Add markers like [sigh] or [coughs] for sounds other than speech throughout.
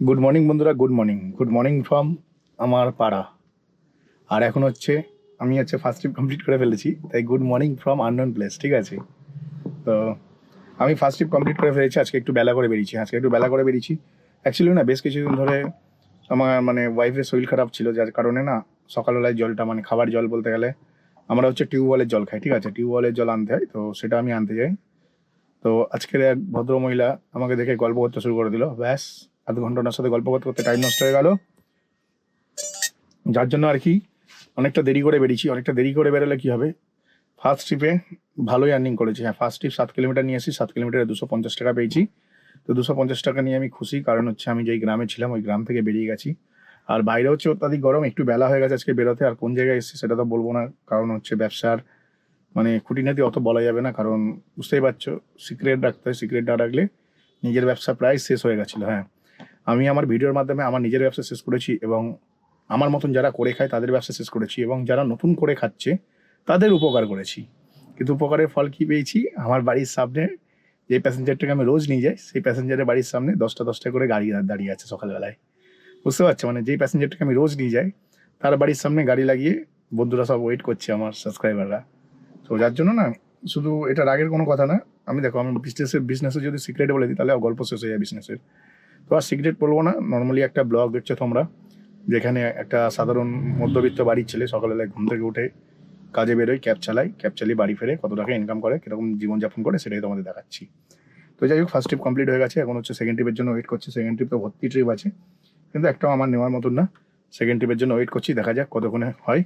Good morning বন্ধুরা good morning good morning from আমার পাড়া। আর এখন হচ্ছে, আমি হচ্ছে ফার্স্ট ট্রিপ কমপ্লিট করে ফেলেছি, তাই good morning from unknown place ঠিক আছে? তো আমি ফার্স্ট ট্রিপ কমপ্লিট করে ফেলেছি, আজকে একটু বেলা করে বেরিয়েছি, আজকে একটু বেলা করে বেরিয়েছি। অ্যাকচুয়ালি না, বেশ কিছুদিন ধরে আমার মানে ওয়াইফের শরীর খারাপ ছিল, যার কারণে না সকালবেলায় জলটা মানে খাবার জল বলতে গেলে, আমরা হচ্ছে টিউবওয়েলের জল খাই, ঠিক আছে? টিউবওয়েলের জল আনতে হয়, তো সেটা আমি আনতে যাই। তো আজকের এক ভদ্র মহিলা আমাকে দেখে গল্প করতে শুরু করে দিল, ব্যাস। আধ ঘণ্টা ওনার সাথে গল্প করতে করতে টাইম নষ্ট হয়ে গেল। যার জন্য আর কি অনেকটা দেরি করে বেরিয়েছি, অনেকটা দেরি করে বেরোলে কি হবে? ফার্স্ট ট্রিপে ভালোই আর্নিং করেছি। হ্যাঁ ফার্স্ট ট্রিপ সাত কিলোমিটার নিয়ে এসেছি, সাত কিলোমিটারে দুশো পঞ্চাশ টাকা পেয়েছি। তো দুশো পঞ্চাশ টাকা নিয়ে আমি খুশি, কারণ হচ্ছে আমি যেই গ্রামে ছিলাম, ওই গ্রাম থেকে বেরিয়ে গেছি। আর বাইরে হচ্ছে অত্যাধিক গরম, একটু বেলা হয়ে গেছে আজকে বেরোতে, আর কোন জায়গায় এসেছি সেটা তো বলব না, কারণ হচ্ছে ব্যবসার মানে খুঁটিনাটি অত বলা যাবে না, কারণ বুঝতেই পারছ সিক্রেট রাখতে হয় সিক্রেট না রাখলে নিজের ব্যবসা প্রায় শেষ হয়ে গেছিল হ্যাঁ। আমি আমার ভিডিওর মাধ্যমে আমার নিজের ব্যবসা শেষ করেছি এবং আমার মতন যারা করে খায় তাদের ব্যবসা শেষ করেছি এবং যারা নতুন করে খাচ্ছে, তাদের উপকার করেছি। কিন্তু উপকারের ফল কি পেয়েছি? আমার বাড়ির সামনে যে প্যাসেঞ্জারটাকে আমি রোজ নিয়ে যাই, সেই প্যাসেঞ্জারের বাড়ির সামনে দশটা দশটা করে গাড়ি দাঁড়িয়ে আছে সকালবেলায়। বুঝতে পারছ? মানে যেই প্যাসেঞ্জারটাকে আমি রোজ নিয়ে যাই, তার বাড়ির সামনে গাড়ি লাগিয়ে বন্ধুরা সব ওয়েট করছে আমার সাবস্ক্রাইবাররা তো যার জন্য না, শুধু এটা রাগের কোনো কথা না, আমি দেখো আমি বিজনেসের বিজনেসে যদি সিক্রেট বলে দিই, তাহলে গল্প শেষ হয়ে যায় বিজনেসের তো আর সিক্রেট বলব না নর্মালি একটা ব্লগ দেখছ তোমরা, যেখানে একটা সাধারণ মধ্যবিত্ত বাড়ির ছেলে সকালবেলায় ঘুম থেকে উঠে কাজে বেরোয়, ক্যাব চালায়, ক্যাব চালিয়ে বাড়ি ফেরে, কত টাকা ইনকাম করে, কীরকম জীবনযাপন করে সেটাই তোমাদের দেখাচ্ছি। তো যাই হোক ফার্স্ট ট্রিপ কমপ্লিট হয়ে গেছে, এখন হচ্ছে সেকেন্ড ট্রিপের জন্য ওয়েট করছি সেকেন্ড ট্রিপ তো ভর্তি ট্রিপ আছে, কিন্তু একটাও আমার নেওয়ার মতন না সেকেন্ড ট্রিপের জন্য ওয়েট করছি, দেখা যাক কতক্ষণে হয়।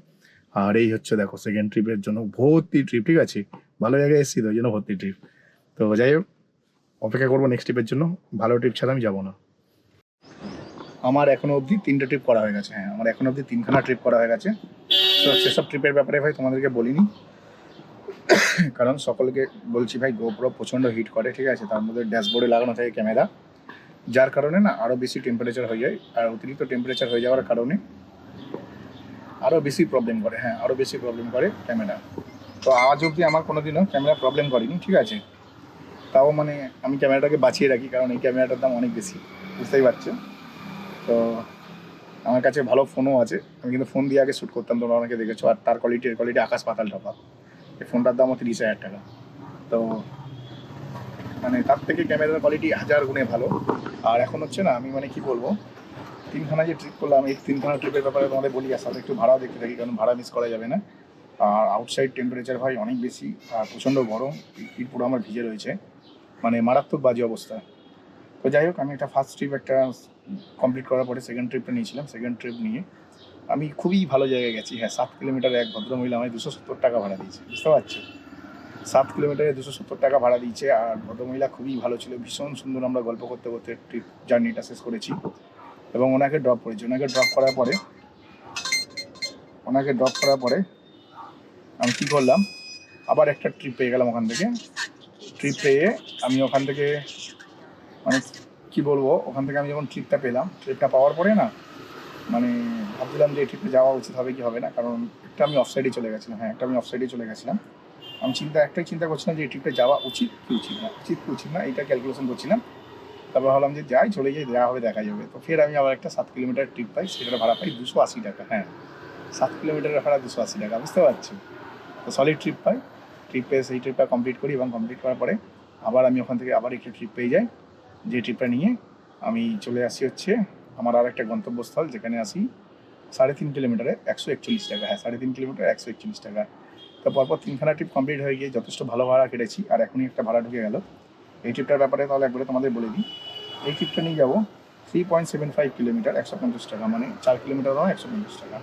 আর এই হচ্ছে দেখো সেকেন্ড ট্রিপের জন্য ভর্তি ট্রিপ ঠিক আছে? ভালো জায়গায় এসেছি তো ওই জন্য ভর্তি ট্রিপ তো যাই হোক, অপেক্ষা করব নেক্সট ট্রিপের জন্য, ভালো ট্রিপ ছাড়া আমি যাব না। আমার এখনও অবধি তিনটে ট্রিপ করা হয়ে গেছে হ্যাঁ আমার এখনও অবধি তিনখানা ট্রিপ করা হয়ে গেছে। তো সেসব ট্রিপের ব্যাপারে ভাই তোমাদেরকে বলিনি। [coughs] কারণ সকলকে বলছি ভাই গোপ্রো প্রচণ্ড হিট করে, ঠিক আছে? তার মধ্যে ড্যাশবোর্ডে লাগানো থাকে ক্যামেরা যার কারণে না আরও বেশি টেম্পারেচার হয়ে যায়। আর অতিরিক্ত টেম্পারেচার হয়ে যাওয়ার কারণে আরও বেশি প্রবলেম করে হ্যাঁ আরও বেশি প্রবলেম করে ক্যামেরা তো আজ অবধি আমার কোনোদিনও ক্যামেরা প্রবলেম করেনি, ঠিক আছে? তাও মানে আমি ক্যামেরাটাকে বাঁচিয়ে রাখি, কারণ এই ক্যামেরাটার দাম অনেক বেশি। বুঝতেই পারছ। তো আমার কাছে ভালো ফোনও আছে। আমি কিন্তু ফোন দিয়ে আগে শ্যুট করতাম, তোমরা অনেকে দেখেছ। আর তার কোয়ালিটি এর কোয়ালিটি আকাশ পাতাল টপা এই ফোনটার দামও তিরিশ হাজার টাকা। তো মানে তার থেকে ক্যামেরার কোয়ালিটি হাজার গুণে ভালো। আর এখন হচ্ছে না, আমি মানে কি বলব? তিনখানা যে ট্রিপ করলাম, এই তিনখানা ট্রিপের ব্যাপারে তোমাদের বলি, আর সাথে একটু ভাড়াও দেখতে থাকি, কারণ ভাড়া মিস করা যাবে না। আর আউটসাইড টেম্পারেচার ভাই অনেক বেশি, আর প্রচণ্ড গরম পিঠ পুরো আমার ভিজে রয়েছে। মানে মারাত্মক বাজে অবস্থা। তো যাই হোক, আমি একটা ফার্স্ট ট্রিপ একটা কমপ্লিট করার পরে সেকেন্ড ট্রিপটা নিয়েছিলাম। সেকেন্ড ট্রিপ নিয়ে আমি খুবই ভালো জায়গায় গেছি। হ্যাঁ সাত কিলোমিটার এক ভদ্রমহিলা আমায় দুশো সত্তর টাকা ভাড়া দিয়েছে, বুঝতে পারছ? সাত কিলোমিটারে দুশো সত্তর টাকা ভাড়া দিয়েছে আর ভদ্রমহিলা খুবই ভালো ছিল। ভীষণ সুন্দর আমরা গল্প করতে করতে ট্রিপ জার্নিটা শেষ করেছি এবং ওনাকে ড্রপ করেছি। ওনাকে ড্রপ করার পরে, ওনাকে ড্রপ করার পরে আমি কী করলাম? আবার একটা ট্রিপ পেয়ে গেলাম ওখান থেকে। ট্রিপ পেয়ে আমি ওখান থেকে মানে কি বলব, ওখান থেকে আমি যখন ট্রিপটা পেলাম ট্রিপটা পাওয়ার পরে না মানে ভাবছিলাম যে এই ট্রিপে যাওয়া উচিত হবে কি হবে না, কারণ একটা আমি অফসাইডে চলে গেছিলাম হ্যাঁ একটা আমি অফসাইডে চলে গেছিলাম। আমি চিন্তা, একটাই চিন্তা করছিলাম যে এই ট্রিপে যাওয়া উচিত কি উচিত না, উচিত কি উচিত না এটা ক্যালকুলেশন করছিলাম। তারপর ভাবলাম যে যাই, চলে যাই দেখা হবে দেখা যাবে তো ফের আমি আবার একটা সাত কিলোমিটার ট্রিপ পাই, সেটার ভাড়া পাই দুশো আশি টাকা হ্যাঁ। সাত কিলোমিটারের ভাড়া দুশো আশি টাকা, বুঝতে পারছি? তো সলিড ট্রিপ পাই। ট্রিপে সেই ট্রিপটা কমপ্লিট করি এবং কমপ্লিট করার পরে আবার আমি ওখান থেকে আবার একটা ট্রিপ পেয়ে যাই। যে ট্রিপটা নিয়ে আমি চলে আসি হচ্ছে আমার আর একটা গন্তব্যস্থল যেখানে আসি সাড়ে তিন কিলোমিটারে একশো একচল্লিশ টাকা। হ্যাঁ সাড়ে তিন কিলোমিটার একশো একচল্লিশ টাকা। তো পরপর তিনখানা ট্রিপ কমপ্লিট হয়ে গিয়ে যথেষ্ট ভালো ভাড়া কেটেছি আর এখনই একটা ভাড়া ঢুকে গেল। এই ট্রিপটার ব্যাপারে তাহলে একবারে তোমাদের বলে দিই। এই ট্রিপটা নিয়ে যাব three point seven five kilometre একশো পঞ্চাশ টাকা। মানে চার কিলোমিটার নয়, একশো পঞ্চাশ টাকা।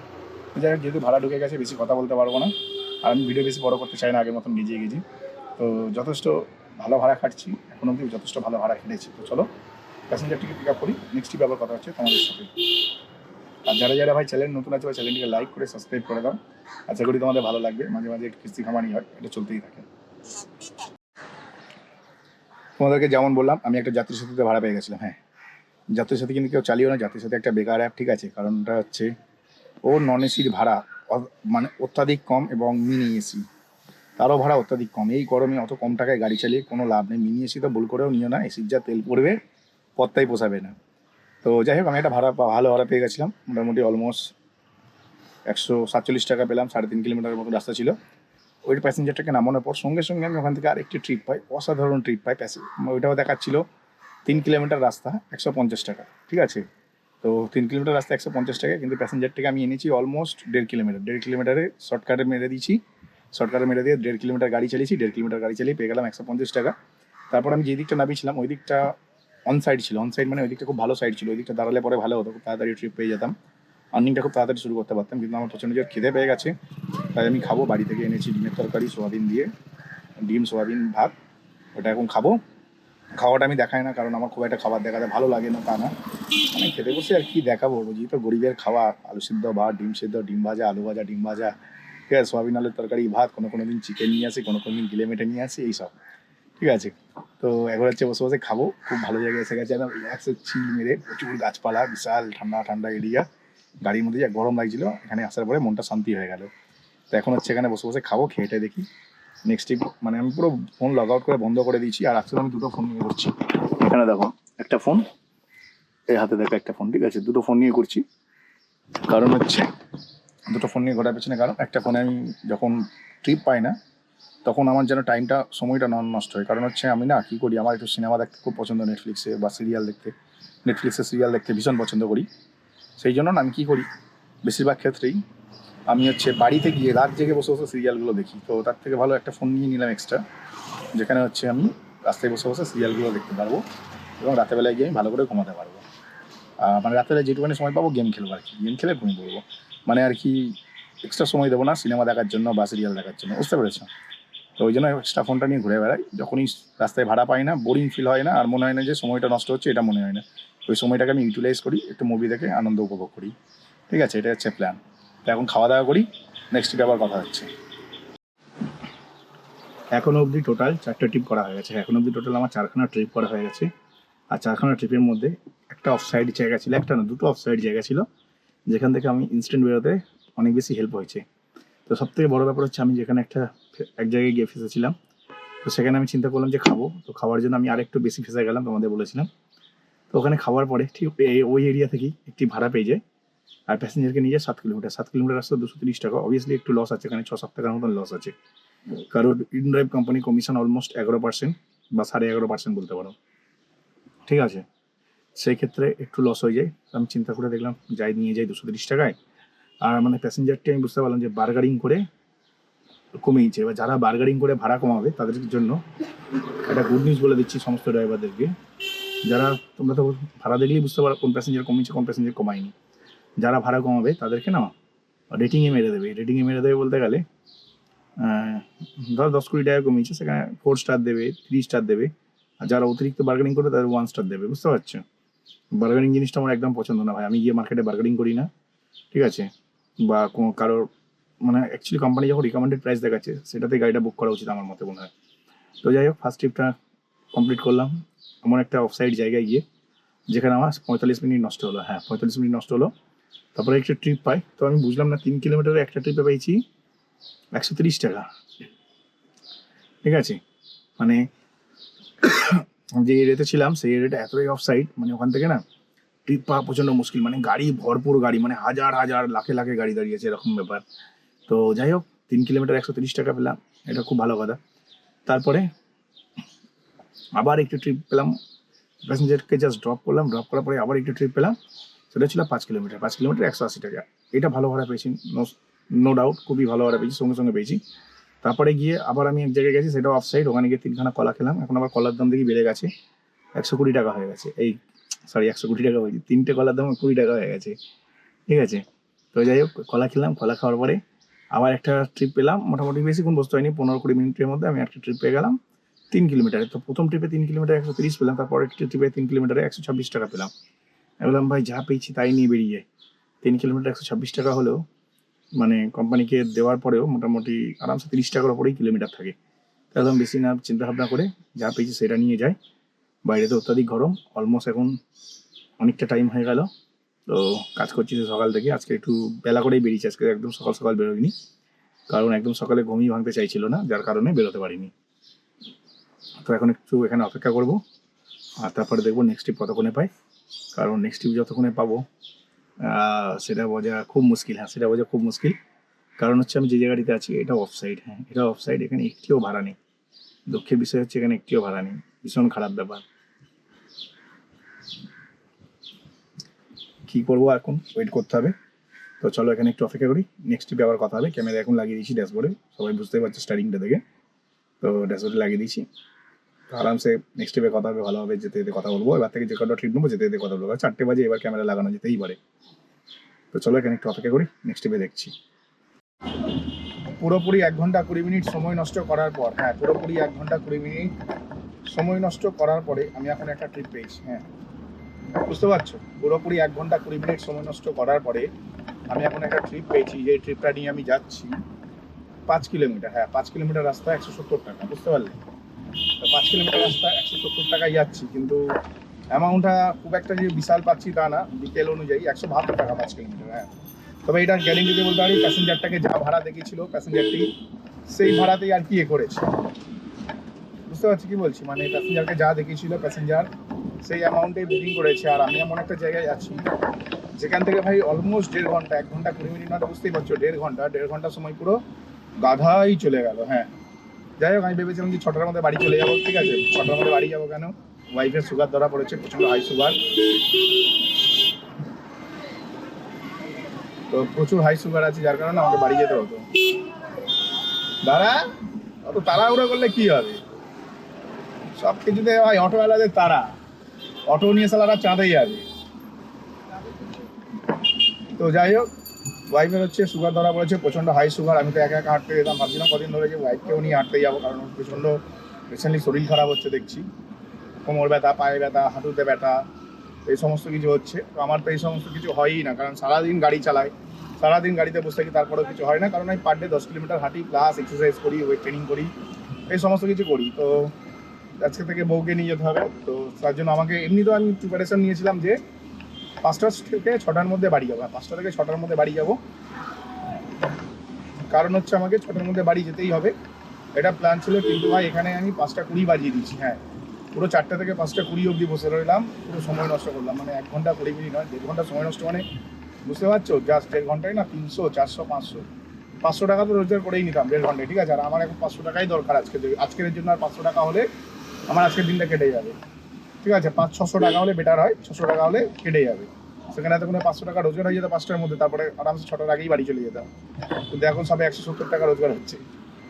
যাই হোক, যেহেতু ভাড়া ঢুকে গেছে, বেশি কথা বলতে পারব না। আর আমি ভিডিও বেশি বড় করতে চাই না, আগের মতন নিজে গেছি তো যথেষ্ট ভালো ভাড়া খাটছি, এখন অবধি যথেষ্ট ভালো ভাড়া খেটেছি। তো চলো প্যাসেঞ্জারটিকে পিক আপ করি। নেক্সট ট্রিপ আবার কথা হচ্ছে তোমাদের সাথে। আর যারা যারা ভাই চ্যানেল নতুন আছে চ্যানেলটিকে লাইক করে সাবস্ক্রাইব করে দাও। আশা করি তোমাদের ভালো লাগবে। মাঝে মাঝে কিস্তি খামানি হয়, এটা চলতেই থাকে। তোমাদেরকে যেমন বললাম, আমি একটা যাত্রী সাথীতে ভাড়া পেয়ে গেছিলাম হ্যাঁ। যাত্রী সাথী কিন্তু কেউ চালিও না যাত্রীর সাথে একটা বেকার অ্যাপ ঠিক আছে, কারণটা হচ্ছে ও নন এসির ভাড়া মানে অত্যাধিক কম এবং মিনি এসি তারও ভাড়া অত্যাধিক কম। এই গরমে অত কম টাকায় গাড়ি চালিয়ে কোনো লাভ নেই। মিনি এসি তো ভুল করেও নিও না, এসির যা তেল পড়বে পত্তাই পোষাবে না। তো যাই হোক, আমি একটা ভাড়া, ভালো ভাড়া পেয়ে গেছিলাম। মোটামুটি অলমোস্ট একশো সাতচল্লিশ টাকা পেলাম, সাড়ে তিন কিলোমিটারের মতো রাস্তা ছিল। ওই প্যাসেঞ্জারটাকে নামানোর পর সঙ্গে সঙ্গে আমি ওখান থেকে আরেকটি ট্রিপ পাই, অসাধারণ ট্রিপ পাই প্যাসেঞ্জ ওইটাও দেখাচ্ছিল। তিন কিলোমিটার রাস্তা, একশো পঞ্চাশ টাকা, ঠিক আছে? তো তিন কিলোমিটার রাস্তা একশো পঞ্চাশ টাকা, কিন্তু প্যাসেঞ্জারটাকে আমি এনেছি অলমোস্ট দেড় কিলোমিটার। দেড় কিলোমিটারে শর্টকাটে মেরে দিয়েছি। শর্টকাটে মেরে দিয়ে দেড় কিলোমিটার গাড়ি চালিয়েছি, দেড় কিলোমিটার গাড়ি চালিয়ে পেয়ে গেলাম একশো পঞ্চাশ টাকা। তারপর আমি যে দিকটা নামিয়েছিলাম ওই দিকটা অন সাইড ছিল। অন সাইড মানে ওই দিকটা খুব ভালো সাইড ছিল। ওই দিকটা দাঁড়ালে পরে ভালো হতো। খুব তাড়াতাড়ি ট্রিপ পেয়ে যেতাম। আর্নিংটা খুব তাড়াতাড়ি শুরু করতে পারতাম। কিন্তু আমার প্রচণ্ড জোর খিদে পেয়ে গেছে। তাই আমি খাব। বাড়ি থেকে এনেছি ডিমের তরকারি, সোয়াবিন দিয়ে। ডিম, সোয়াবিন, ভাত। ওটা এখন খাব। খাওয়াটা আমি দেখাই না, কারণ আমার খুব একটা খাবার দেখাতে ভালো লাগে না, তা না। মানে খেতে বসে আর কি দেখাবো? বুঝি তো গরিবের খাওয়া আলু সিদ্ধ ভাত, ডিম সিদ্ধ, ডিম ভাজা, আলু ভাজা, ডিম ভাজা। ঠিক আছে, সোয়াবিন, আলুর তরকারি, ভাত, কোনো কোনো দিন চিকেন নিয়ে আসি, কোনো কোনো দিন গিলে মেটে নিয়ে আসি, এইসব। ঠিক আছে? তো একবার হচ্ছে বসে বসে খাব, খুব ভালো জায়গায় এসে গেছে। একদম রিল্যাক্সে মেরে প্রচুর গাছপালা, বিশাল ঠান্ডা ঠান্ডা এরিয়া গাড়ির মধ্যে যা গরম লাগছিল, এখানে আসার পরে মনটা শান্তি হয়ে গেল। তো এখন হচ্ছে এখানে বসে বসে খাব খেয়েটে দেখি। নেক্সট টিপ মানে আমি পুরো ফোন লগ আউট করে বন্ধ করে দিয়েছি, আর আসলে আমি দুটো ফোন নিয়ে করছি এখানে দেখো, একটা ফোন এই হাতে দেখো একটা ফোন ঠিক আছে? দুটো ফোন নিয়ে করছি কারণ হচ্ছে দুটো ফোন নিয়ে ঘোরার পেছনে কারণ একটা ফোনে আমি যখন ট্রিপ পাই না, তখন আমার যেন টাইমটা সময়টা নন নষ্ট হয়। কারণ হচ্ছে আমি না কী করি, আমার একটু সিনেমা দেখতে খুব পছন্দ নেটফ্লিক্সে বা সিরিয়াল দেখতে। নেটফ্লিক্সে সিরিয়াল দেখতে ভীষণ পছন্দ করি। সেই জন্য আমি কী করি, বেশিরভাগ ক্ষেত্রেই আমি হচ্ছে বাড়িতে গিয়ে রাত জেগে বসে বসে সিরিয়ালগুলো দেখি। তো তার থেকে ভালো একটা ফোন নিয়ে নিলাম এক্সট্রা যেখানে হচ্ছে আমি রাস্তায় বসে বসে সিরিয়ালগুলো দেখতে পারব এবং রাতেরবেলায় গিয়ে আমি ভালো করে ঘুমাতে পারব। মানে রাতেরবেলায় যেটুকুনি সময় পাবো, গেম খেলব আর কি। গেম খেলে ঘুমিয়ে পড়ব। মানে আর কি এক্সট্রা সময় দেবো না সিনেমা দেখার জন্য বা সিরিয়াল দেখার জন্য, বুঝতে পেরেছ? তো ওই জন্য এক্সট্রা ফোনটা নিয়ে ঘুরে বেড়াই। যখনই রাস্তায় ভাড়া পাই না বোরিং ফিল হয় না, আর মনে হয় না যে সময়টা নষ্ট হচ্ছে, এটা মনে হয় না। ওই সময়টাকে আমি ইউটিলাইজ করি, একটু মুভি দেখে আনন্দ উপভোগ করি। ঠিক আছে এটা হচ্ছে প্ল্যান তো এখন খাওয়া দাওয়া করি নেক্সট ট্রিপ আবার কথা হচ্ছে। এখনও অবধি টোটাল চারটে ট্রিপ করা হয়ে গেছে। এখনও অবধি টোটাল আমার চারখানা ট্রিপ করা হয়ে গেছে। আর চারখানা ট্রিপের মধ্যে একটা অফ সাইড জায়গা ছিল, একটা না, দুটো অফ সাইড জায়গা ছিল। যেখান থেকে আমি ইনস্ট্যান্ট বেরোতে অনেক বেশি হেল্প হয়েছে। তো সব থেকে বড়ো ব্যাপার হচ্ছে আমি যেখানে একটা এক জায়গায় গিয়ে ফেসেছিলাম, তো সেখানে আমি চিন্তা করলাম যে খাব। তো খাওয়ার জন্য আমি আরেকটু বেশি ফেসে গেলাম তোমাদের বলেছিলাম। তো ওখানে খাওয়ার পরে ঠিক ওই এরিয়া থেকেই একটি ভাড়া পেয়ে যায়। আর প্যাসেঞ্জারকে নিয়ে যায় সাত কিলোমিটার। সাত কিলোমিটার রাস্তা দুশো তিরিশ টাকা। অবভিয়াসলি একটু লস আছে, এখানে ছ সাত টাকার মতন লস আছে। কারণ ইনড্রাইভ কোম্পানি কমিশন অলমোস্ট এগারো পার্সেন্ট বা সাড়ে এগারো পার্সেন্ট বলতে পারো। ঠিক আছে? সেই ক্ষেত্রে একটু লস হয়ে যায়। আমি চিন্তা করে দেখলাম, যাই নিয়ে যাই দুশো তিরিশ টাকায়। আর মানে প্যাসেঞ্জারটি আমি বুঝতে পারলাম যে বার্গারিং করে কমিয়েছে এবার যারা বার্গারিং করে ভাড়া কমাবে তাদের জন্য একটা গুড নিউজ বলে দিচ্ছি সমস্ত ড্রাইভারদেরকে যারা, তোমরা তো ভাড়া দেখলেই বুঝতে পারো কোন প্যাসেঞ্জার কমিয়েছে কোন প্যাসেঞ্জার কমায়নি। যারা ভাড়া কমাবে তাদেরকে না রেটিংয়ে মেরে দেবে। রেটিংয়ে মেরে দেবে বলতে গেলে ধর দশ কুড়ি টাকা কমিয়েছে সেখানে ফোর স্টার দেবে থ্রি স্টার দেবে। আর যারা অতিরিক্ত বার্গেনিং করবে তাদের ওয়ান স্টার দেবে, বুঝতে পারছ? বার্গেনিং জিনিসটা আমার একদম পছন্দ না ভাই। আমি গিয়ে মার্কেটে বার্গেনিং করি না, ঠিক আছে? বা কোনো কারোর মানে অ্যাকচুয়ালি কোম্পানি যখন রিকমেন্ডেড প্রাইস দেখাচ্ছে সেটাতে গাড়িটা বুক করা উচিত আমার মতে মনে হয়। তো যাই হোক ফার্স্ট ট্রিপটা কমপ্লিট করলাম। এমন একটা অফসাইড জায়গায় গিয়ে, যেখানে আমার পঁয়তাল্লিশ মিনিট নষ্ট হলো। হ্যাঁ পঁয়তাল্লিশ মিনিট নষ্ট হলো। তারপরে একটা ট্রিপ পাই। তো আমি বুঝলাম না, তিন কিলোমিটারে একটা ট্রিপে পেয়েছি, একশো তিরিশ টাকা। ঠিক আছে? মানে যে এরিয়াতে ছিলাম, সেই এরিয়াটা এতটাই অফ সাইড মানে ওখান থেকে না ট্রিপ পাওয়া প্রচণ্ড মুশকিল মানে গাড়ি ভরপুর গাড়ি মানে হাজার হাজার, লাখে লাখে গাড়ি দাঁড়িয়েছে এরকম ব্যাপার। তো যাই হোক, তিন কিলোমিটার একশো তিরিশ টাকা পেলাম, এটা খুব ভালো কথা। তারপরে আবার একটু ট্রিপ পেলাম প্যাসেঞ্জারকে জাস্ট ড্রপ করলাম ড্রপ করার পরে আবার একটু ট্রিপ পেলাম, সেটা ছিল পাঁচ কিলোমিটার পাঁচ কিলোমিটার একশো আশি টাকা। এটা ভালো ভাড়া পেয়েছি নো নো ডাউট খুবই ভালো ভাড়া পেয়েছি, সঙ্গে সঙ্গে পেয়েছি। তারপরে গিয়ে আবার আমি এক জায়গায় গেছি সেটা অফ সাইড ওখানে গিয়ে তিনখানা কলা খেলাম। এখন আবার কলার দাম দেখি বেড়ে গেছে। একশো কুড়ি টাকা হয়ে গেছে। এই সরি একশো কুড়ি টাকা হয়েছে তিনটে কলার দাম কুড়ি টাকা হয়ে গেছে। ঠিক আছে? তো যাই হোক, কলা খেলাম, কলা খাওয়ার পরে আবার একটা ট্রিপ পেলাম। মোটামুটি বেশিক্ষণ বসতে হয়নি, পনেরো কুড়ি মিনিটের মধ্যে আমি একটা ট্রিপ পেয়ে গেলাম। তিন কিলোমিটারে তো প্রথম ট্রিপে তিন কিলোমিটার একশো তিরিশ পেলাম, তারপর ট্রিপে তিন কিলোমিটারে একশো ছাব্বিশ টাকা পেলাম। বললাম, ভাই, যা পেয়েছি তাই নিয়ে বেরিয়ে তিন কিলোমিটার একশো ছাব্বিশ টাকা হলেও মানে কোম্পানিকে দেওয়ার পরেও মোটামুটি আরামসে তিরিশ টাকার ওপরেই কিলোমিটার থাকে। তাহলে বেশি না চিন্তা ভাবনা করে যা পেয়েছি সেটা নিয়ে যাই। বাইরে তো অত্যাধিক গরম অলমোস্ট এখন অনেকটা টাইম হয়ে গেল। তো কাজ করছি সকাল থেকে। আজকে একটু বেলা করেই বেরিয়েছি। আজকে একদম সকাল সকাল বেরোয়নি কারণ একদম সকালে ঘুমিয়ে ভাঙতে চাইছিল না, যার কারণে বেরোতে পারিনি। তো এখন একটু এখানে অপেক্ষা করব। আর তারপরে দেখব নেক্সট ট্রিপ কতক্ষণে পাই। কারণ নেক্সট ট্রিপ যতক্ষণে পাবো সেটা বোঝা খুব মুশকিল হ্যাঁ সেটা বোঝা খুব মুশকিল। কারণ হচ্ছে আমি যে জায়গাটিতে আছি, এটা অফ সাইড হ্যাঁ এটা অফ সাইড এখানে একটিও ভাড়া নেই। দুঃখের বিষয় হচ্ছে এখানে একটিও ভাড়া নেই। ভীষণ খারাপ ব্যাপার। কি করব এখন? ওয়েট করতে হবে। তো চলো এখানে একটু অপেক্ষা করি। নেক্সট ট্রিপে আবার কথা হবে। ক্যামেরা এখন লাগিয়ে দিয়েছি ড্যাশবোর্ডে সবাই বুঝতে পারছে স্টার্টিংটা থেকে তো ড্যাশবোর্ডে লাগিয়ে দিয়েছি। আরামসে নেক্সট ট্রিপে কথা হবে ভালোভাবে যেতে যেতে কথা বলব। এবার থেকে যে কটা ট্রিপ নেব, যেতে যেতে কথা বলব। চারটে বাজে এবার ক্যামেরা লাগানো যেতেই পারে। তো চলো এখানে একটু অপেক্ষা করি নেক্সট ট্রিপে দেখছি। পুরোপুরি এক ঘণ্টা কুড়ি মিনিট সময় নষ্ট করার পর হ্যাঁ পুরোপুরি এক ঘণ্টা কুড়ি মিনিট সময় নষ্ট করার পরে আমি এখন একটা ট্রিপ পেয়েছি হ্যাঁ। বুঝতে পারছ? পুরোপুরি এক ঘণ্টা কুড়ি মিনিট সময় নষ্ট করার পরে আমি এখন একটা ট্রিপ পেয়েছি, যে ট্রিপটা নিয়ে আমি যাচ্ছি পাঁচ কিলোমিটার হ্যাঁ পাঁচ কিলোমিটার রাস্তা একশো সত্তর টাকা, বুঝতে পারলে? তো পাঁচ কিলোমিটার রাস্তা একশো সত্তর টাকায় যাচ্ছি, কিন্তু অ্যামাউন্টটা খুব একটা যে বিশাল পাচ্ছি তা না বিকেল অনুযায়ী একশো বাহাত্তর টাকা পাঁচ কিলোমিটার হ্যাঁ। তবে এটা গ্যারেন্টিতে বলতে পারি প্যাসেঞ্জারটাকে যা ভাড়া দেখিয়েছিল প্যাসেঞ্জারটি সেই ভাড়াতেই আর কি এ করেছে। বুঝতে পারছি কি বলছি? মানে প্যাসেঞ্জারকে যা দেখিয়েছিল প্যাসেঞ্জার সেই অ্যামাউন্টে বুকিং করেছে। আর আমি এমন একটা জায়গায় যাচ্ছি যেখান থেকে ভাই অলমোস্ট দেড় ঘণ্টা, এক ঘণ্টা কুড়ি মিনিট নয়তো বুঝতেই পারছ, দেড় ঘণ্টা দেড় ঘণ্টা সময় পুরো গাধাই চলে গেল হ্যাঁ। যাই হোক, আমি ভেবেছিলাম যে ছটার মধ্যে বাড়ি চলে যাব, ঠিক আছে? ছটার মধ্যে বাড়ি যাব কেন? ওয়াইফের সুগার ধরা পড়েছে প্রচণ্ড হাই সুগার তো প্রচুর হাই সুগার আছে, যার কারণে আমাকে বাড়ি যেতে হতো। দাঁড়া, অত তাড়াহুড়ো করলে কি হবে? সব কিছুতে ভাই অটোওয়ালাদের তারা অটো নিয়ে সালারা চাঁদে যাবে তো যাই হোক ওয়াইফের হচ্ছে সুগার ধরা পড়েছে, প্রচণ্ড হাই সুগার আমি তো একা একা হাঁটতে যেতাম, ভাবছিলাম কদিন ধরে যে ওয়াইফকেও নিয়ে হাঁটতে যাব, কারণ প্রচণ্ড রিসেন্টলি শরীর খারাপ হচ্ছে দেখছি। কোমর ব্যথা, পায়ে ব্যথা, হাঁটুতে ব্যথা, এই সমস্ত কিছু হচ্ছে। তো আমার তো এই সমস্ত কিছু হয়ই না, কারণ সারাদিন গাড়ি চালাই সারাদিন গাড়িতে বসে থাকি, তারপরেও কিছু হয় না, কারণ আমি পার ডে দশ কিলোমিটার হাঁটি প্লাস এক্সারসাইজ করি ওয়েট ট্রেনিং করি, এই সমস্ত কিছু করি। তো আজকে থেকে বউকে নিয়ে যেতে হবে, তো তার জন্য আমাকে এমনি তো আমি প্রিপারেশন নিয়েছিলাম যে পাঁচটা থেকে ছটার মধ্যে বাড়ি যাব। হ্যাঁ, পাঁচটা থেকে ছটার মধ্যে বাড়ি যাব। কারণ হচ্ছে আমাকে ছটার মধ্যে বাড়ি যেতেই হবে। এটা প্ল্যান ছিল কিন্তু ভাই এখানে আমি পাঁচটা কুড়ি বাজিয়ে দিচ্ছি হ্যাঁ পুরো চারটা থেকে পাঁচটা কুড়ি অবধি বসে রইলাম। পুরো সময় নষ্ট করলাম। মানে এক ঘণ্টা কুড়ি মিনিট নয় দেড় ঘণ্টা সময় নষ্ট মানে বুঝতে পারছ? জাস্ট দেড় ঘন্টায় না তিনশো চারশো পাঁচশো। পাঁচশো টাকা তো রোজগার করেই নিতাম দেড় ঘন্টায় ঠিক আছে? আর আমার এখন পাঁচশো টাকাই দরকার আজকে আজকের জন্য আর পাঁচশো টাকা হলে আমার আজকের দিনটা কেটে যাবে। ঠিক আছে, পাঁচ, ছশো টাকা হলে বেটার হয়, ছশো টাকা হলে কেটে যাবে। সেখানে এত কোনো পাঁচশো টাকা রোজগার হয়ে যেত পাঁচটার মধ্যে, তারপরে আরামসে ছটার আগেই বাড়ি চলে যেতাম। কিন্তু এখন সবে একশো সত্তর টাকা রোজগার হচ্ছে।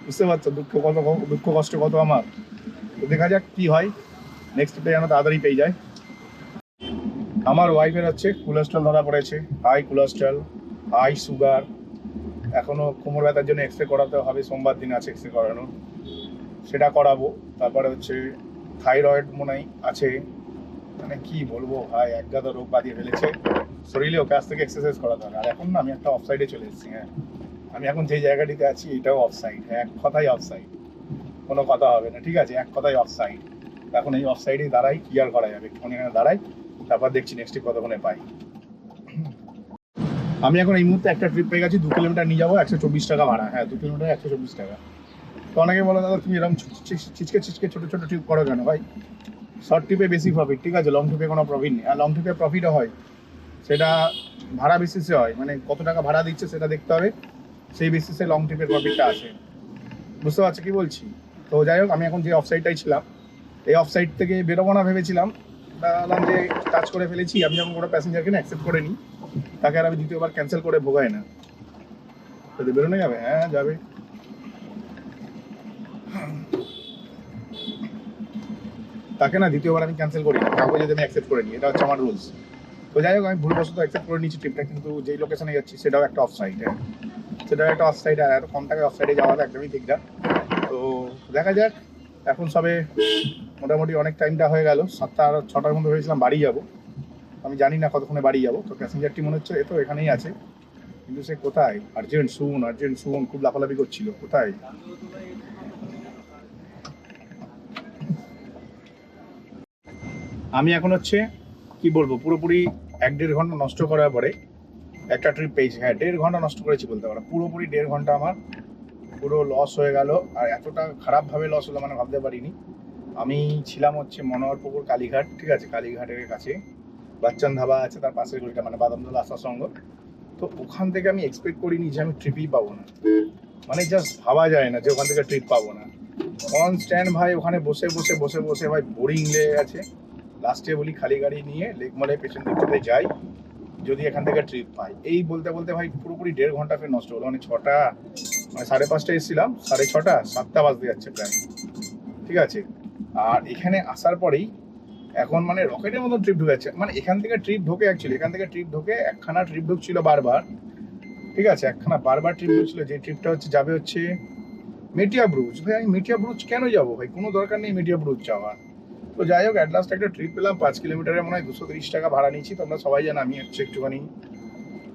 বুঝতে পারছ? দুঃখ কত, দুঃখ কষ্ট কত আমার। তো দেখা যাক কী হয়। নেক্সট ডে যেন তাড়াতাড়ি পেয়ে যায়। আমার ওয়াইফের হচ্ছে কোলেস্ট্রল ধরা পড়েছে। হাই কোলেস্ট্রল হাই সুগার এখনও কোমর ব্যথার জন্য এক্স রে করাতে হবে, সোমবার দিন আছে এক্স রে করানো সেটা করাবো। তারপরে হচ্ছে থাইরয়েড মনে আছে। মানে কি বলব ভাই, এক গাদা রোগ বাঁধিয়ে ফেলেছে। শরীরে ওকে আজ থেকে এক্সারসাইজ করা হবে। আর এখন না আমি একটা অফসাইডে চলে এসেছি হ্যাঁ। আমি এখন যে জায়গাটিতে আছি, এটাও অফসাইড হ্যাঁ এক কথাই অফসাইড কোনো কথা হবে না, ঠিক আছে? এক কথাই অফসাইড এখন এই অফসাইডে দাঁড়াই, কি আর করা যাবে? এখন এখানে দাঁড়াই, তারপর দেখছি নেক্সট কতক্ষণে পাই। আমি এখন এই মুহূর্তে একটা ট্রিপ পেয়ে গেছি, দু কিলোমিটার নিয়ে যাব, একশো চব্বিশ টাকা ভাড়া। হ্যাঁ দু কিলোমিটার একশো চব্বিশ টাকা। অনেকে বলো, দাদা, তুমি এরকম ছিচকে ছিচকে, ছোটো ছোটো ট্রিপ করো কেন ভাই? শর্ট ট্রিপে বেশি প্রফিট ঠিক আছে? লং ট্রিপে কোনো প্রফিট নেই। আর লং ট্রিপে প্রফিটও হয়। সেটা ভাড়া বেসিসে হয়। মানে কত টাকা ভাড়া দিচ্ছে সেটা দেখতে হবে। সেই বেসিসে লং ট্রিপের প্রফিটটা আসে। বুঝতে পারছ কি বলছি? তো যাই হোক, আমি এখন যে অফসাইডটাই ছিলাম, এই অফসাইড থেকে বেরোবো না ভেবেছিলাম। ভাবলাম যে কাজ করে ফেলেছি। আমি যখন কোনো প্যাসেঞ্জারকে না অ্যাকসেপ্ট করে নিই তাকে আর আমি দ্বিতীয়বার ক্যান্সেল করে ভোগাই না। যদি বেরোনো যাবে? হ্যাঁ যাবে। তাকে না দ্বিতীয়বার আমি ক্যান্সেল করি। কাউকে যদি আমি অ্যাকসেপ্ট করে নিই, এটা হচ্ছে আমার রুলস তো যাই হোক, আমি ভুলবশত অ্যাকসেপ্ট করে নিচ্ছি ট্রিপটা কিন্তু যেই লোকেশনে যাচ্ছি, সেটাও একটা অফ সাইড হ্যাঁ সেটাও একটা অফ সাইড আর এত কম টাকায় অফ সাইডে যাওয়াটা একদমই ঠিক না। তো দেখা যাক, এখন সবে মোটামুটি অনেক টাইমটা হয়ে গেল। সাতটা আর ছটার মধ্যে ভেবেছিলাম বাড়ি যাব। আমি জানি না কতক্ষণে বাড়ি যাব। তো প্যাসেঞ্জারটি মনে হচ্ছে, এ তো এখানেই আছে। কিন্তু সে কোথায়? আর্জেন্ট শুন আর্জেন্ট শুন খুব লাফালাফি করছিল। কোথায়? আমি এখন হচ্ছে, কি বলব, পুরোপুরি এক দেড় ঘণ্টা নষ্ট করার পরে একটা ট্রিপ পেয়েছি। হ্যাঁ দেড় ঘণ্টা নষ্ট করেছি বলতে পারো। পুরোপুরি দেড় ঘণ্টা আমার পুরো লস হয়ে গেল। আর এতটা খারাপভাবে লস হলো মানে ভাবতে পারিনি। আমি ছিলাম হচ্ছে মনোহরপুকুর, কালীঘাট, ঠিক আছে? কালীঘাটের কাছে। বাচ্চান ধাবা আছে, তার পাশের গলিটা মানে বাদামদোলা আসার সঙ্গ। তো ওখান থেকে আমি এক্সপেক্ট করিনি যে আমি ট্রিপই পাবো না। মানে জাস্ট ভাবা যায় না যে ওখান থেকে ট্রিপ পাবো না। কনস্ট্যান্ট ভাই, ওখানে বসে বসে বসে বসে ভাই বোরিং লেগে গেছে। লাস্টে বলি খালি গাড়ি নিয়ে লেক মলে পেছন দিকটাতে যাই, যদি এখান থেকে ট্রিপ পাই। এই বলতে বলতে ভাই পুরোপুরি দেড় ঘণ্টা ফের নষ্ট হলো। মানে ছটা মানে সাড়ে পাঁচটায় এসেছিলাম, সাড়ে ছটা, সাতটা বাজতে যাচ্ছে প্রায়। ঠিক আছে? আর এখানে আসার পরেই এখন মানে রকেটের মতো ট্রিপ ঢুকেছে। মানে এখান থেকে ট্রিপ ঢোকে অ্যাকচুয়ালি এখান থেকে ট্রিপ ঢোকে, একখানা ট্রিপ ঢুকছিল বারবার। ঠিক আছে? একখানা বারবার ট্রিপ ঢুকছিল। যে ট্রিপটা হচ্ছে, যাবে হচ্ছে মেটিয়া ব্রুজ ভাই, আমি মেটিয়া ব্রুজ কেন যাব? ভাই, কোনো দরকার নেই মেটিয়া ব্রুজ যাওয়ার। তো যাই হোক অ্যাট লাস্ট একটা ট্রিপ পেলাম, পাঁচ কিলোমিটারে মনে হয় দুশো তিরিশ টাকা ভাড়া নিয়েছি। তোমরা সবাই জানো আমি হচ্ছে একটুখানি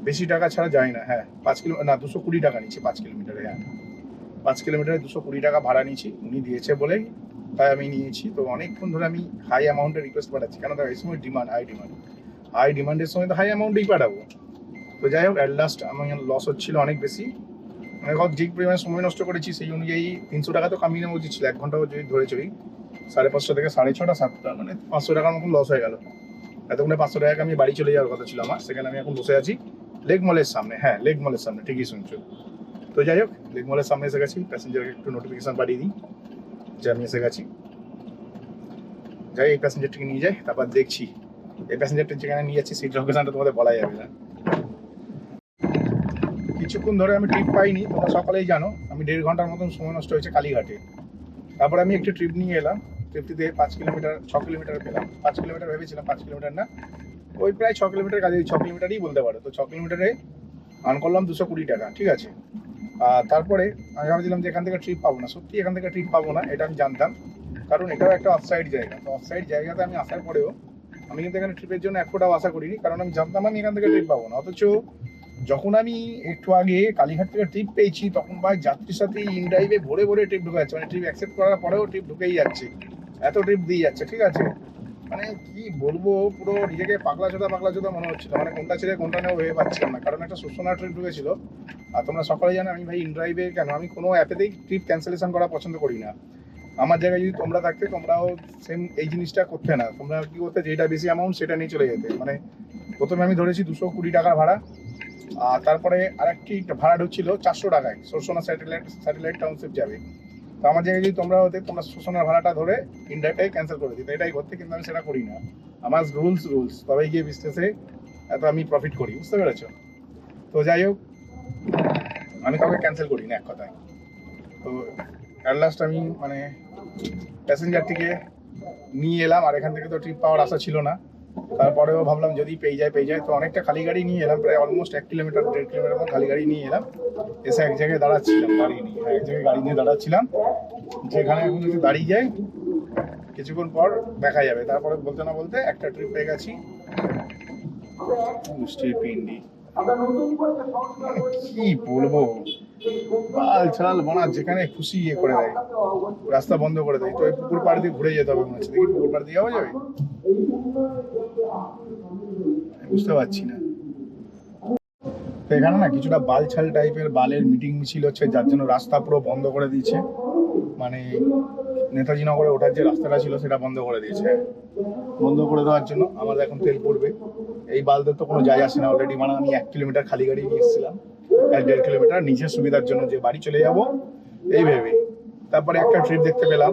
বেশি টাকা ছাড়া যাই না। হ্যাঁ পাঁচ কিলো, না, দুশো কুড়ি টাকা নিচ্ছি পাঁচ কিলোমিটারে হ্যাঁ। পাঁচ কিলোমিটারে দুশো কুড়ি টাকা ভাড়া নিয়েছি, উনি দিয়েছে বলেই তাই আমি নিয়েছি। তো অনেকক্ষণ ধরে আমি হাই অ্যামাউন্টের রিকোয়েস্ট পাঠাচ্ছি। কেন এই সময় ডিমান্ড হাই ডিমান্ড হাই ডিমান্ডের সময় তো হাই অ্যামাউন্টেই পাঠাবো। তো যাই হোক অ্যাট লাস্ট আমার লস হচ্ছিল অনেক বেশি। মানে যে পরিমাণে সময় নষ্ট করেছি সেই অনুযায়ী তিনশো টাকা তো কামিয়ে নেওয়া উচিত ছিল, এক ঘণ্টা যদি ধরে চলি। সাড়ে পাঁচশো থেকে সাড়ে ছটা, সাতটা মানে পাঁচশো টাকার মতন লস হয়ে গেল। এতক্ষণে পাঁচশো টাকা আমি বাড়ি চলে যাওয়ার কথা ছিল আমার, সেখানে আমি এখন বসে আছি লেক মলের সামনে। হ্যাঁ লেক মলের সামনে, ঠিকই শুনছো। তো যাই হোক, লেক মলের সামনে এসে গেছি প্যাসেঞ্জারকে একটু নোটিফিকেশান পাঠিয়ে দিই যে আমি এসে গেছি। যাই এই প্যাসেঞ্জারটিকে নিয়ে যাই, তারপর দেখছি। এই প্যাসেঞ্জারটা যেখানে নিয়ে যাচ্ছি সেই লোকেশনটা তোমাদের বলা যাবে না। কিছুক্ষণ ধরে আমি ট্রিপ পাইনি, তোমরা সকালেই জানো, আমি দেড় ঘণ্টার মতন সময় নষ্ট হয়েছে কালীঘাটে। তারপরে আমি একটি ট্রিপ নিয়ে এলাম ট্রিপটিতে পাঁচ কিলোমিটার, ছ কিলোমিটার পেলাম। পাঁচ কিলোমিটার ভেবেছিলাম, পাঁচ কিলোমিটার না। ওই প্রায় ছ কিলোমিটার কাজে ছ কিলোমিটারই বলতে পারো। তো ছ কিলোমিটারে আন করলাম দুশো কুড়ি টাকা, ঠিক আছে? আর তারপরে আমি ভাবছিলাম যে এখান থেকে ট্রিপ পাবো না। সত্যি এখান থেকে ট্রিপ পাবো না, এটা আমি জানতাম। কারণ এটাও একটা অফসাইড জায়গা। তো অফসাইড জায়গাতে আমি আসার পরেও আমি কিন্তু এখানে ট্রিপের জন্য এক ফোটাও আশা করিনি, কারণ আমি জানতাম আমি এখান থেকে ট্রিপ পাবো না। অথচ যখন আমি একটু আগে কালীঘাট থেকে ট্রিপ পেয়েছি, তখন ভাই যাত্রীর সাথে ইন ড্রাইভে ভরে ভরে ট্রিপ ঢুকে যাচ্ছে। মানে ট্রিপ অ্যাকসেপ্ট করার পরেও ট্রিপ ঢুকেই যাচ্ছে। এত ট্রিপ দিয়ে যাচ্ছে, ঠিক আছে? মানে কি বলব, পুরো নিজেকে পাগলা চোদা পাগলা চোদা মনে হচ্ছিল। মানে কোনটা ছেড়ে কোনটা নেওয়া ভেবে পাচ্ছিলাম না। কারণ একটা সুসনা ট্রিপ ঢুকেছিল। আর তোমরা সকালে জানো, আমি ভাই ইনড্রাইভে কেন? আমি কোনো অ্যাপেতেই ট্রিপ ক্যান্সেলেশন করা পছন্দ করি না। আমার জায়গায় যদি তোমরা থাকতে, তোমরাও সেম এই জিনিসটা করতে না। তোমরা কি করতে, যেটা বেশি অ্যামাউন্ট সেটা নিয়ে চলে যেতে। মানে প্রথমে আমি ধরেছি দুশো কুড়ি টাকার ভাড়া। আর তারপরে আরেকটি ভাড়া ঢুকছিল চারশো টাকায়। সোসোনা স্যাটেলাইট স্যাটেলাইট টাউনশিপ যাবে। তো আমার জায়গায় যদি তোমরা হতে, তোমরা সোসোনার ভাড়াটা ধরে ইন্ডিয়াটাই ক্যান্সেল করে দিতে। এটাই করতে কিন্তু আমি সেটা করি না। আমার রুলস রুলস তবেই গিয়ে বিজনেসে এত আমি প্রফিট করি, বুঝতে পেরেছ? তো যাই হোক, আমি কাউকে ক্যান্সেল করি না এক কথায়। তো অ্যাট লাস্ট আমি মানে প্যাসেঞ্জারটিকে নিয়ে এলাম, আর এখান থেকে তো ট্রিপ পাওয়ার আশা ছিল না। তারপরেও ভাবলাম যদি পেয়ে যায় পেয়ে যায়। তো অনেকটা খালি গাড়ি নিয়ে এলাম প্রায় অলমোস্ট এক কিলোমিটার দেড় কিলোমিটার খালি গাড়ি নিয়ে এলাম। এসে এক জায়গায় দাঁড়াচ্ছিলাম গাড়ি নিয়ে হ্যাঁ, এক জায়গায় গাড়ি নিয়ে দাঁড়াচ্ছিলাম। যেখানে এখন যদি দাঁড়িয়ে যায় কিছুক্ষণ পর দেখা যাবে। তারপরে বলতে না বলতে একটা ট্রিপ পেয়ে গেছি। কি বলব? বাল ছাল বোনা যেখানে খুশি ইয়ে করে দেয়। রাস্তা বন্ধ করে দেয়। তো এই পুকুর পাড় দিয়ে ঘুরে যেতে হবে মনে হচ্ছে। দেখি পুকুর পাড় দিয়ে যাওয়া যাবে বুঝতে পারছি না। তো এখানে না কিছুটা বালছাল টাইপের বালের মিটিং মিছিল হচ্ছে, যার জন্য রাস্তা পুরো বন্ধ করে দিয়েছে। মানে নেতাজি নগরে ওঠার যে রাস্তাটা ছিল সেটা বন্ধ করে দিয়েছে। বন্ধ করে দেওয়ার জন্য আমাদের এখন তেল পড়বে। এই বালদের তো কোনো যায় আসে না। অলরেডি মানে আমি এক কিলোমিটার খালি গাড়ি নিয়ে এসেছিলাম। এক দেড় কিলোমিটার নিজের সুবিধার জন্য যে বাড়ি চলে যাব, এই ভেবে। তারপরে একটা ট্রিপ দেখতে পেলাম।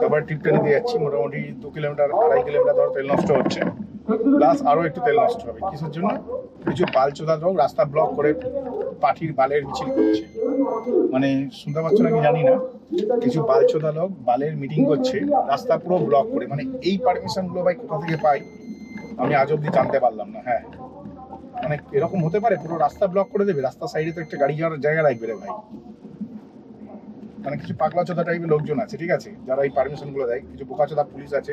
তারপরে ট্রিপটা নিতে যাচ্ছি। মোটামুটি দু কিলোমিটার, আড়াই কিলোমিটার ধর তেল নষ্ট হচ্ছে। প্লাস আরও একটু তেল নষ্ট হবে। কিসের জন্য? কিছু বালচোদা লোক রাস্তা ব্লক করে পাঠির বালের মিছিল করছে। মানে শুনতে পাচ্ছ নাকি জানি না? কিছু বালচোদা লোক বালের মিটিং করছে। রাস্তা পুরো ব্লক করে। মানে এই পারমিশনগুলো ভাই কোথা থেকে পাই? আমি আজ অব্দি জানতে পারলাম না। হ্যাঁ। মানে এরকম হতে পারে, পুরো রাস্তা ব্লক করে দেবে রাস্তার সাইডে তো একটা গাড়ি যাওয়ার জায়গা রাখবে রে ভাই। মানে কিছু পাগলা চোদা টাইপের লোকজন আছে, ঠিক আছে? যারা এই পারমিশনগুলো দেয়, কিছু বোকাচোদা পুলিশ আছে,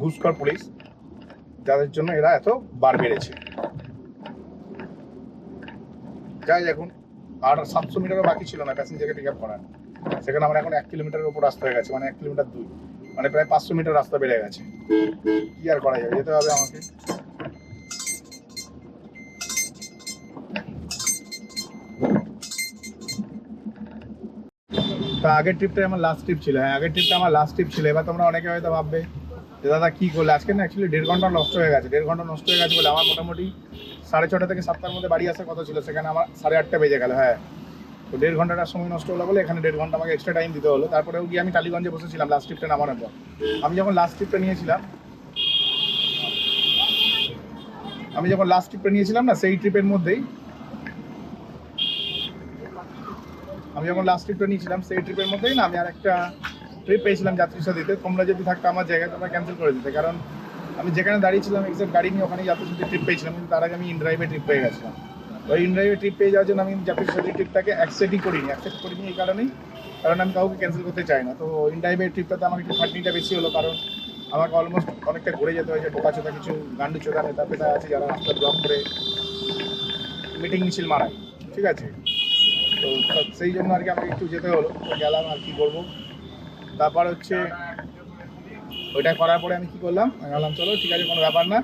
ঘুষখর পুলিশ, যাদের জন্য এরা এত বার বেড়েছে যাই এখন আর সাতশো মিটারও বাকি ছিল না প্যাসেঞ্জারকে পিক আপ করার। সেখানে আমার এখন এক কিলোমিটারের উপর রাস্তা হয়ে গেছে মানে এক কিলোমিটার দুই মানে প্রায় পাঁচশো মিটার রাস্তা বেড়ে গেছে। কি আর করা যাবে, যেতে হবে আমাকে। তা আগের ট্রিপটাই আমার লাস্ট ট্রিপ ছিল। হ্যাঁ আগের ট্রিপটা আমার লাস্ট ট্রিপ ছিল। এবার তোমরা অনেকে হয়তো ভাববে যে, দাদা, কি করলে? আজকে না অ্যাকচুয়ালি দেড় ঘণ্টা নষ্ট হয়ে গেছে। দেড় ঘণ্টা নষ্ট হয়ে গেছে বলে আমার মোটামুটি সাড়ে ছটা থেকে সাতটার মধ্যে বাড়ি আসার কথা ছিল। সেখানে আমার সাড়ে আটটা বেজে গেল হ্যাঁ। তো দেড় ঘন্টাটার সময় নষ্ট হলো বলে এখানে দেড় ঘণ্টা আমাকে এক্সট্রা টাইম দিতে হলো। তারপরেও গিয়ে আমি টালিগঞ্জে বসেছিলাম লাস্ট ট্রিপটা নামানোর পর। আমি যখন লাস্ট ট্রিপটা নিয়েছিলাম, আমি যখন লাস্ট ট্রিপটা নিয়েছিলাম না, সেই ট্রিপের মধ্যেই আমি যখন লাস্ট ট্রিপটা নিয়েছিলাম, সেই ট্রিপের মধ্যেই না আমি আর একটা ট্রিপ পেয়েছিলাম যাত্রী সাথীতে তোমরা যদি থাকতো আমার জায়গায়, তোমরা ক্যান্সেল করে দিতে। কারণ আমি যেখানে দাঁড়িয়েছিলাম এক্সাক্ট গাড়ি নিয়ে ওখানে যাত্রী সাথী ট্রিপ পেয়েছিলাম, কিন্তু তার আগে আমি ইনড্রাইভে ট্রিপ পেয়ে গেছিলাম। ওই ইনড্রাইভে ট্রিপ পেয়ে যাওয়ার জন্য আমি যাত্রী সাথী ট্রিপটাকে অ্যাকসেপ্টই করিনি। অ্যাকসেপ্ট করিনি এই কারণেই, কারণ আমি কাউকে ক্যান্সেল করতে চাই না। তো ইনড্রাইভের ট্রিপটাতে আমার একটু খাটনিটা বেশি হলো, কারণ আমাকে অলমোস্ট অনেকটা ঘুরে যেতে হয়েছে টোকা চোকা কিছু গান্ডু চোদা নেতা পেতা আছে যারা রাস্তা ব্লক করে মিটিং মিছিল মারায়। ঠিক আছে? তো সেই জন্য আর কি আমাকে একটু যেতে হলো। গেলাম আর কি করব। তারপর হচ্ছে ওইটা করার পরে আমি কি করলাম? গেলাম চলো, ঠিক আছে, কোনো ব্যাপার না।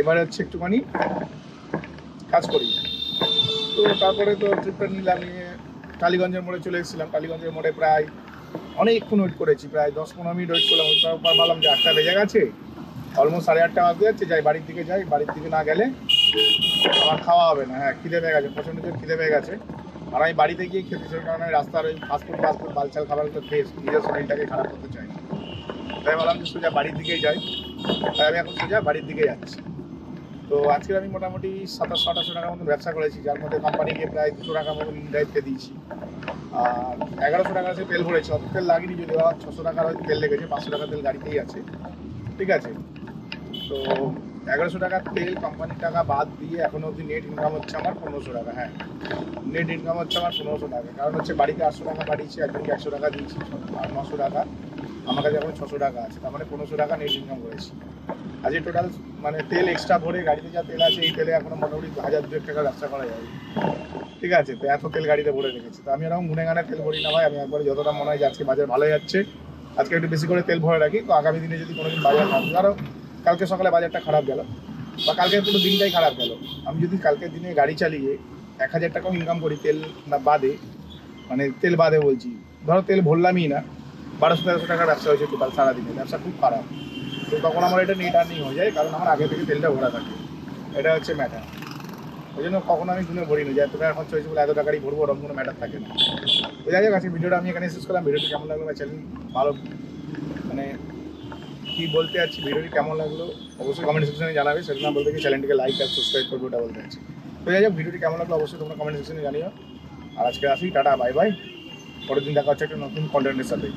এবারে হচ্ছে একটুখানি কাজ করি। তো তারপরে তো ট্রিপটা নিলাম, নিয়ে টালিগঞ্জের মোড়ে চলে এসেছিলাম। টালিগঞ্জের মোড়ে প্রায় অনেকক্ষণ ওয়েট করেছি, প্রায় দশ পনেরো মিনিট ওয়েট করলাম। তারপর ভাবলাম যে আটটা বেজে গেছে অলমোস্ট সাড়ে আটটা বাজতে যাচ্ছে। যাই বাড়ির দিকে যাই, বাড়ির দিকে না গেলে আমার খাওয়া হবে না হ্যাঁ খিদে পেয়ে গেছে, প্রচণ্ড জোর খিদে পেয়ে গেছে। আর আমি বাড়িতে গিয়ে খেতে চাই, কারণ আমি রাস্তার ওই ফাস্টফুড ফাস্টফুড বালচাল খাবারগুলো খেয়ে নিজের শরীরটাকে খারাপ করতে চাই তাই ভাবলাম যে সোজা বাড়ির দিকেই যাই, তাই আমি এখন সোজা বাড়ির দিকে যাচ্ছি। তো আজকে আমি মোটামুটি সাতাশশো আঠাশশো টাকার মতন ব্যবসা করেছি, যার মধ্যে কোম্পানিকে প্রায় দুশো টাকা মতন ইনড্রাইভকে দিয়েছি। আর এগারোশো টাকা সে তেল ভরেছে, অত তেল লাগেনি যদি ছশো টাকার তেল লেগেছে, পাঁচশো টাকা তেল গাড়িতেই আছে। ঠিক আছে? তো এগারোশো টাকার তেল কোম্পানির টাকা বাদ দিয়ে এখনও অবধি নেট ইনকাম হচ্ছে আমার পনেরোশো টাকা হ্যাঁ। নেট ইনকাম হচ্ছে আমার পনেরোশো টাকা, কারণ হচ্ছে বাড়িতে আটশো টাকা পাঠিয়েছি একজনকে একশো টাকা দিয়েছি আর নশো টাকা। আমার কাছে এখন ছশো টাকা আছে, তার মানে পনেরোশো টাকা নেট ইনকাম করেছি। আজকে টোটাল মানে তেল এক্সট্রা ভরে গাড়িতে যা তেল আছে, এই তেলে এখনও মোটামুটি হাজার দুয়েক টাকা ব্যবসা করা যাবে। ঠিক আছে, তো এত তেল গাড়িতে ভরে রেখেছি। তো আমি এরকম গুনে গানে তেল ভরি না ভাই, আমি একবার যতটা মনে হয় যে আজকে বাজার ভালো যাচ্ছে। আজকে একটু বেশি করে তেল ভরে রাখি, তো আগামী দিনে যদি কোনোদিন বাজার খারাপ ধরো কালকে সকালে বাজারটা খারাপ গেল বা কালকে পুরো দিনটাই খারাপ গেল। আমি যদি কালকের দিনে গাড়ি চালিয়ে এক হাজার টাকাও ইনকাম করি তেল না বাদে মানে তেল বাদে বলছি, ধরো তেল ভরলামই না, বারোশো তেরোশো টাকার ব্যবসা হয়েছে টোটাল সারাদিনে, ব্যবসা খুব খারাপ। তো তখন আমার এটা নেট আর্নিং হয়ে যায়, কারণ আমার আগে থেকে তেলটা ভরা থাকে। এটা হচ্ছে ম্যাটার ওই জন্য কখনো আমি শুনে ভরি না যে এত টাকা খরচা হয়েছে বলে এত টাকারই ভরবো, ওরকম কোনো ম্যাটার থাকে না। তো যাই আজকে ভিডিওটা আমি এখানে শেষ করলাম। ভিডিওটি কেমন লাগল বা চ্যানেল ভালো মানে কি বলতে আছি ভিডিওটি কেমন লাগল, অবশ্যই কমেন্ট সেকশনে জানাবে। সেটা না বলতে চ্যানেলটিকে লাইক আর সাবস্ক্রাইব করবে, ওটা বলতে চাচ্ছি। তো যাই হোক ভিডিওটি কেমন লাগল, অবশ্যই তোমরা কমেন্ট সেকশনে জানিও। আর আজকে আসি, টাটা বাই বাই পরের দিন দেখা হচ্ছে একটা নতুন কন্টেন্টের সাথে।